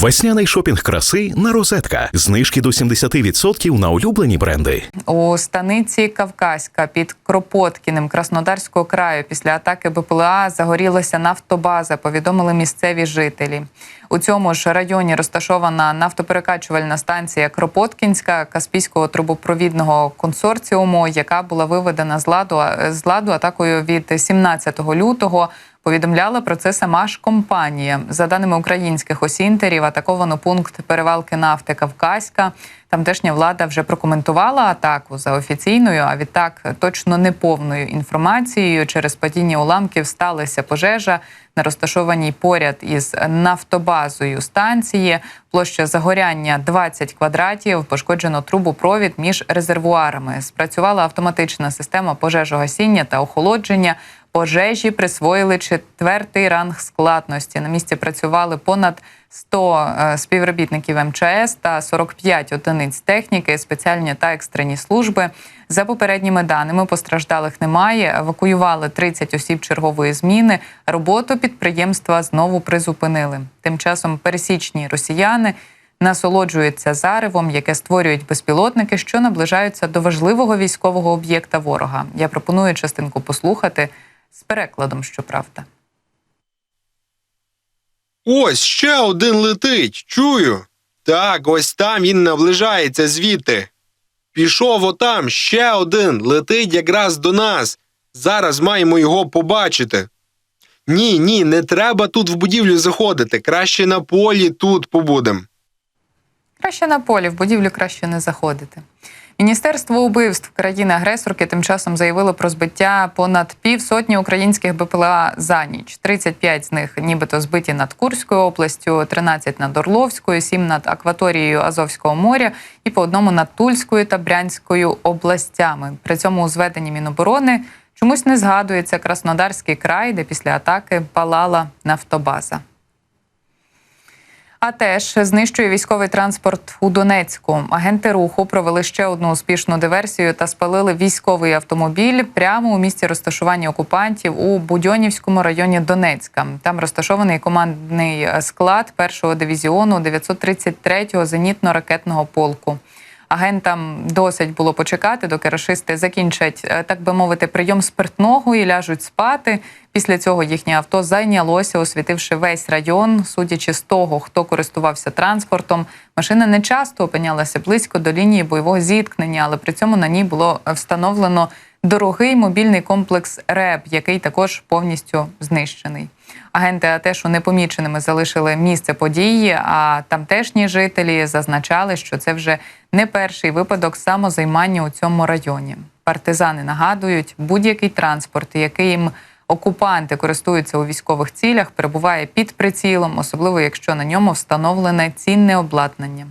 Весняний шопінг краси на розетка. Знижки до 70% на улюблені бренди. У станиці Кавказька під Кропоткіним Краснодарського краю після атаки БПЛА загорілася нафтобаза, повідомили місцеві жителі. У цьому ж районі розташована нафтоперекачувальна станція Кропоткінська Каспійського трубопровідного консорціуму, яка була виведена з ладу з ладу атакою від 17 лютого. Повідомляла про це сама ж компанія. За даними українських осінтерів, атаковано пункт перевалки нафти Кавказька. Тамтешня влада вже прокоментувала атаку за офіційною, а відтак точно неповною інформацією. Через падіння уламків сталася пожежа на розташованій поряд із нафтобазою станції. Площа загоряння 20 квадратів. Пошкоджено трубопровід між резервуарами. Спрацювала автоматична система пожежогасіння та охолодження. Пожежі присвоїли четвертий ранг складності. На місці працювали понад 100 е, співробітників МЧС та 45 одиниць техніки, спеціальні та екстрені служби. За попередніми даними постраждалих немає. Евакуювали 30 осіб чергової зміни. Роботу підприємства знову призупинили. Тим часом пересічні росіяни насолоджуються заривом, яке створюють безпілотники, що наближаються до важливого військового об'єкта ворога. Я пропоную частинку послухати з перекладом, щоправда. Ось ще один летить. Чую. Так, ось там він наближається звідти. Пішов отам ще один летить якраз до нас. Зараз маємо його побачити. Ні, ні, не треба тут в будівлю заходити. Краще на полі тут побудем. Краще на полі, в будівлю краще не заходити. Міністерство убивств країни-агресорки тим часом заявило про збиття понад півсотні українських БПЛА за ніч. 35 з них нібито збиті над Курською областю, 13 над Орловською, 7 над акваторією Азовського моря і по одному над Тульською та Брянською областями. При цьому у зведенні Міноборони чомусь не згадується Краснодарський край, де після атаки палала нафтобаза. А теж знищує військовий транспорт у Донецьку. Агенти руху провели ще одну успішну диверсію та спалили військовий автомобіль прямо у місці розташування окупантів у Будьонівському районі Донецька. Там розташований командний склад першого дивізіону 933-го зенітно-ракетного полку. Агентам досить було почекати, доки рашисти закінчать, е, так би мовити, прийом спиртного і ляжуть спати. Після цього їхнє авто зайнялося, освітивши весь район. Судячи з того, хто користувався транспортом, машина не часто опинялася близько до лінії бойового зіткнення, але при цьому на ній було встановлено дорогий мобільний комплекс РЕБ, який також повністю знищений. Агенти АТЕШу непоміченими залишили місце події. А тамтешні жителі зазначали, що це вже не перший випадок самозаймання у цьому районі. Партизани нагадують, будь-який транспорт, яким окупанти користуються у військових цілях, перебуває під прицілом, особливо якщо на ньому встановлене цінне обладнання.